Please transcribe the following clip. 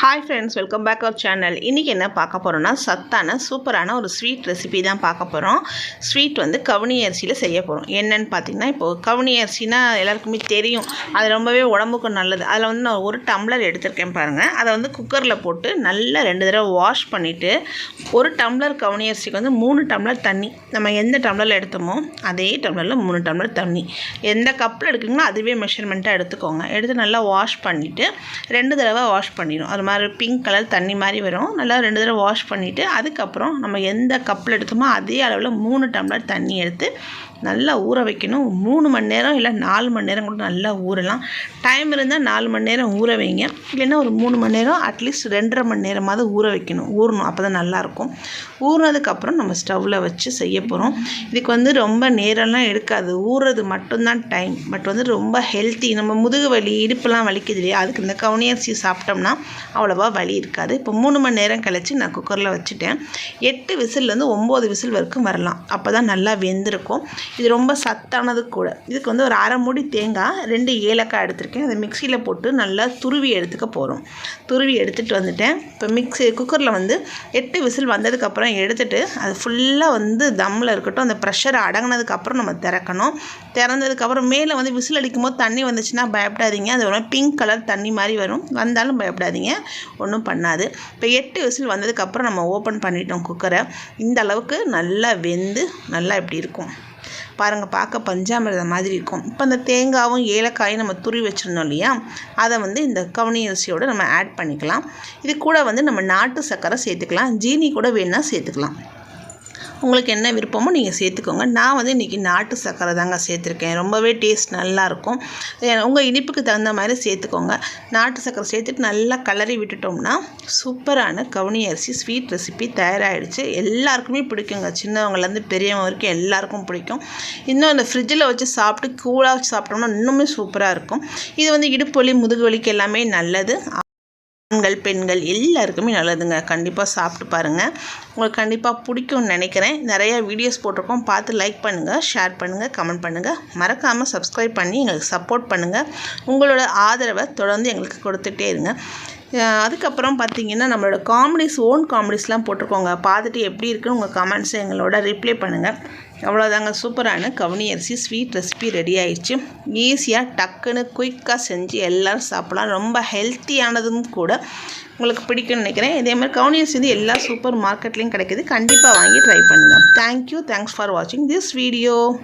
Hi friends welcome back our channel இன்றைக்கி என்ன பார்க்க போகிறோன்னா சத்தான சூப்பரான ஒரு ஸ்வீட் ரெசிபி தான் பார்க்க போகிறோம் ஸ்வீட் வந்து கவுனி அரிசியில் செய்ய போகிறோம் என்னென்னு பார்த்தீங்கன்னா இப்போது கவுனி அரிசினா எல்லாருக்குமே தெரியும். அது ரொம்பவே உடம்புக்கு நல்லது. அதில் வந்து நான் ஒரு டம்ளர் எடுத்திருக்கேன் பாருங்கள் அதை வந்து குக்கரில் போட்டு நல்லா ரெண்டு தடவை வாஷ் பண்ணிவிட்டு ஒரு டம்ளர் கவுனி அரிசிக்கு வந்து மூணு டம்ளர் தண்ணி. நம்ம எந்த டம்ளரில் எடுத்தோமோ அதே டம்ளரில் மூணு டம்ளர் தண்ணி. எந்த கப்பில் எடுக்குங்களோ அதுவே மெஷர்மெண்ட்டாக எடுத்துக்கோங்க. எடுத்து நல்லா வாஷ் பண்ணிவிட்டு ரெண்டு தடவை வாஷ் பண்ணிடும் அது மாதிரி பிங்க் கலர் தண்ணி மாதிரி வரும். நல்லா ரெண்டு தடவை வாஷ் பண்ணிவிட்டு அதுக்கப்புறம் நம்ம எந்த கப்பில் எடுத்தோமோ அதே அளவில் மூணு டம்ளர் தண்ணி எடுத்து நல்லா ஊற வைக்கணும். மூணு மணி நேரம் இல்லை நாலு மணி நேரம் கூட நல்லா ஊறலாம். டைம் இருந்தால் நாலு மணி நேரம் ஊற வைங்க. இல்லைன்னா ஒரு மூணு மணி நேரம் அட்லீஸ்ட் ரெண்டரை மணி நேரமாவது ஊற வைக்கணும். ஊறணும். அப்போ தான் நல்லாயிருக்கும் ஊறினதுக்கப்புறம் நம்ம ஸ்டவ்வில் வச்சு செய்ய போகிறோம் இதுக்கு வந்து ரொம்ப நேரம்லாம் எடுக்காது. ஊறுறது மட்டும்தான் டைம் பட் வந்து ரொம்ப ஹெல்த்தி நம்ம முதுகு வலி இடுப்பெல்லாம் வலிக்குது இல்லையா? அதுக்கு இந்த கவுனி அரிசி சாப்பிட்டோம்னா அவ்வளோவா வலி இருக்காது. இப்போ மூணு மணி நேரம் கழித்து நான் குக்கரில் வச்சுட்டேன். எட்டு விசில்லேருந்து ஒம்பது விசில் வரைக்கும் வரலாம். அப்போ தான் நல்லா வெந்திருக்கும். இது ரொம்ப சத்தானது கூட. இதுக்கு வந்து ஒரு அரை மூடி தேங்காய் ரெண்டு ஏலக்காய் எடுத்திருக்கேன். அதை மிக்சியில் போட்டு நல்லா துருவி எடுத்துக்க போகிறோம் துருவி எடுத்துகிட்டு வந்துட்டேன். இப்போ மிக்சி குக்கரில் வந்து எட்டு விசில் வந்ததுக்கப்புறம் எடுத்துகிட்டு அது ஃபுல்லாக வந்து தம்மில் இருக்கட்டும் அந்த ப்ரெஷர் அடங்கினதுக்கப்புறம் நம்ம திறக்கணும். திறந்ததுக்கப்புறம் மேலே வந்து விசில் அடிக்கும் போது தண்ணி வந்துச்சுன்னா பயப்படாதீங்க. அது ஒரு பிங்க் கலர் தண்ணி மாதிரி வரும். வந்தாலும் பயப்படாதீங்க. ஒன்றும் பண்ணாது. இப்போ எட்டு விசில் வந்ததுக்கப்புறம் நம்ம ஓப்பன் பண்ணிட்டோம் குக்கரை இந்த அளவுக்கு நல்லா வெந்து நல்லா இப்படி இருக்கும். பாருங்கள் பார்க்க பஞ்சாமிரதம் மாதிரி இருக்கும். இப்போ அந்த தேங்காவும் ஏலக்காயும் நம்ம துரி வச்சுருந்தோம் இல்லையா? அதை வந்து இந்த கவுனி அரிசியோடு நம்ம ஆட் பண்ணிக்கலாம். இது கூட வந்து நம்ம நாட்டு சர்க்கரை சேர்த்துக்கலாம். ஜீனி கூட வேணால் சேர்த்துக்கலாம். உங்களுக்கு என்ன விருப்பமோ நீங்கள் சேர்த்துக்கோங்க. நான் வந்து இன்றைக்கி நாட்டு சர்க்கரை தாங்க சேர்த்துருக்கேன். ரொம்பவே டேஸ்ட் நல்லாயிருக்கும் உங்கள் இனிப்புக்கு தகுந்த மாதிரி சேர்த்துக்கோங்க. நாட்டு சர்க்கரை சேர்த்துட்டு நல்லா கலரி விட்டுட்டோம்னா சூப்பரான கவுனி அரிசி ஸ்வீட் ரெசிபி தயாராகிடுச்சு எல்லாருக்குமே பிடிக்குங்க. சின்னவங்கலேருந்து பெரியவங்க வரைக்கும் எல்லாருக்கும் பிடிக்கும். இன்னும் இந்த ஃப்ரிட்ஜில் வச்சு சாப்பிட்டு கூலாக வச்சு சாப்பிட்டோம்னா இன்னுமே சூப்பராக இருக்கும். இது வந்து இடுப்பு வலி முதுகு வலிக்கு எல்லாமே நல்லது. ஆண்கள் பெண்கள் எல்லாருக்குமே நல்லதுங்க. கண்டிப்பாக சாப்பிட்டு பாருங்கள் உங்களுக்கு கண்டிப்பாக பிடிக்கும்னு நினைக்கிறேன். நிறையா வீடியோஸ் போட்டிருக்கோம். பார்த்து லைக் பண்ணுங்கள் ஷேர் பண்ணுங்கள் கமெண்ட் பண்ணுங்கள் மறக்காமல் சப்ஸ்கிரைப் பண்ணி எங்களுக்கு சப்போர்ட் பண்ணுங்கள் உங்களோட ஆதரவை தொடர்ந்து எங்களுக்கு கொடுத்துட்டே இருங்க. அதுக்கப்புறம் பார்த்தீங்கன்னா நம்மளோட காமெடிஸ் ஓன் காமெடிஸ்லாம் போட்டிருக்கோங்க. பார்த்துட்டு எப்படி இருக்குன்னு உங்கள் கமெண்ட்ஸை எங்களோட ரிப்ளை பண்ணுங்கள் அவ்வளோதாங்க சூப்பரான கவுனி அரிசி ஸ்வீட் ரெசிபி ரெடி ஆயிடுச்சு. ஈஸியாக டக்குன்னு குயிக்காக செஞ்சு எல்லோரும் சாப்பிட்லாம். ரொம்ப ஹெல்த்தியானதும் கூட உங்களுக்கு பிடிக்கும்னு நினைக்கிறேன். இதே மாதிரி கவுனி அரிசி வந்து எல்லா சூப்பர் மார்க்கெட்லேயும் கிடைக்கிது. கண்டிப்பாக வாங்கி ட்ரை பண்ணுங்கள் தேங்க்யூ தேங்க்ஸ் ஃபார் வாட்சிங் திஸ் வீடியோ